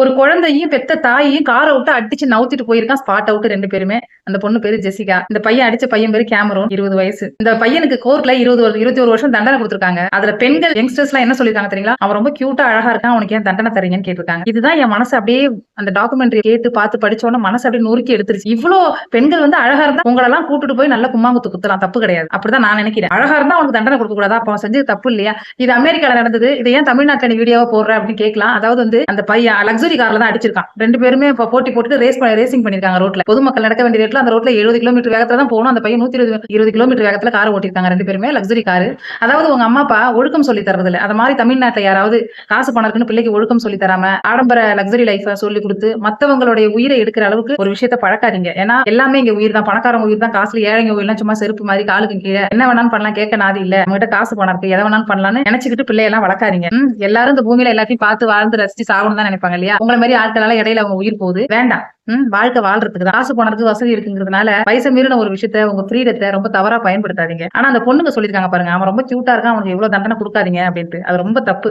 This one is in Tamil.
ஒரு குழந்தையும் பெத்த தாயையும் காரை விட்டு அடிச்சு நவுத்திட்டு போயிருக்கான். ஸ்பாட் அவுட் ரெண்டு பேருமே. அந்த பொண்ணு பேரு ஜெசிகா. இந்த பையன் அடிச்ச பையன் பேரு கேமரோன் இருபது வயசு. இந்த பையனுக்கு கோர்ட்ல இருபது இருபத்தி ஒரு வருஷம் தண்டனை கொடுத்துருக்காங்க. அதுல பெண்கள் யங்ஸ்டர்ஸ் எல்லாம் என்ன சொல்லிருக்காங்க தெரியுங்களா? அவன் ரொம்ப கியூட்டா அழகா இருக்கான் அவனுக்கு ஏன் தண்டனை தரீங்கன்னு கேட்டிருக்காங்க. இதுதான் என் மனசு அப்படியே அந்த டாக்குமெண்ட்ரி கேட்டு பார்த்து படிச்ச உடனே மனசு அப்படியே நொறுக்கி எடுத்துருச்சு. இவ்வளவு பெண்கள் வந்து அழகா இருந்தா உங்களெல்லாம் கூட்டிட்டு போய் நல்ல கும்மாங்குத்து குத்தலாம். தப்பு கிடையாது. அப்படிதான் நான் நினைக்கிறேன். அழகா இருந்தா அவனுக்கு தண்டனை கொடுக்க கூடாதா? அப்ப செஞ்சது தப்பு இல்லையா? இது அமெரிக்கால நடந்தது. இதை ஏன் தமிழ்நாட்டுல நீ போடுற அப்படின்னு கேட்கலாம். அதாவது வந்து அந்த பையன் லக்ஸரி கார்ல தான் அடிச்சிருக்கான். ரெண்டு பேருமே இப்ப போட்டி போட்டு ரேஸ் ரேசிங் பண்ணிருக்காங்க ரோட்ல பொதுமக்கள் நடக்க வேண்டிய ரேட்ல அந்த ரோட்ல எழுபது கிலோமீட்டர் வேகத்துல தான் போகணும். அந்த பையன் நூத்தி இருபது இருபது கிலோமீட்டர் வேகத்துல கார் ஓட்டிருக்காங்க ரெண்டு பேருமே லக்ஸரி கார் அதாவது உங்க அம்மா அப்பா ஒழுக்கம் சொல்லி தரது இல்ல அது மாதிரி தமிழ்நாட்டுல யாராவது காசு பணம் இருக்குன்னு பிள்ளைக்கு ஒழுக்கம் சொல்லி தராம ஆடம்பர லக்ஸரி லைஃப் சொல்லி கொடுத்து மத்தவங்களுடைய உயிரை எடுக்கிற அளவுக்கு ஒரு விஷயத்த பழக்காதீங்க. ஏன்னா எல்லாமே இங்க உயிர் தான். பணக்காரங்க உயிர் தான். காசுல ஏழைங்க உயிர்லாம் சும்மா செருப்பு மாதிரி காலுக்கு கீழே. என்ன வேணாலும் பண்ணலாம் கேட்க நாதி இல்ல. உங்ககிட்ட காசு பணம் இருக்கு. எதை வேணாலும் பண்ணலாம்னு நினைச்சுக்கிட்டு பிள்ளையெல்லாம் வளர்க்காதீங்க. எல்லாரும் இந்த பூமியில எல்லாத்தையும் பார்த்து வாழ்ந்து ரசிச்சு சாகணும் தான் நினைப்பாங்க இல்லையா? உங்களை மாதிரி ஆட்களால இடையில அவங்க உயிர் போகுது. வேண்டாம். உம் வாழ்க்கை வாழ்றதுக்கு தான். காசு போனதுக்கு வசதி இருக்குங்கிறதுனால வயசு மீறின ஒரு விஷயத்த உங்க ஃப்ரீடத்தை ரொம்ப தவறா பயன்படுத்தாதீங்க. ஆனா அந்த பொண்ணுங்க சொல்லிருக்காங்க பாருங்க அவன் ரொம்ப கியூட்டா இருக்கான் அவனுக்கு எவ்வளவு தண்டனை கொடுக்காதீங்க அப்படின்ட்டு. அது ரொம்ப தப்பு.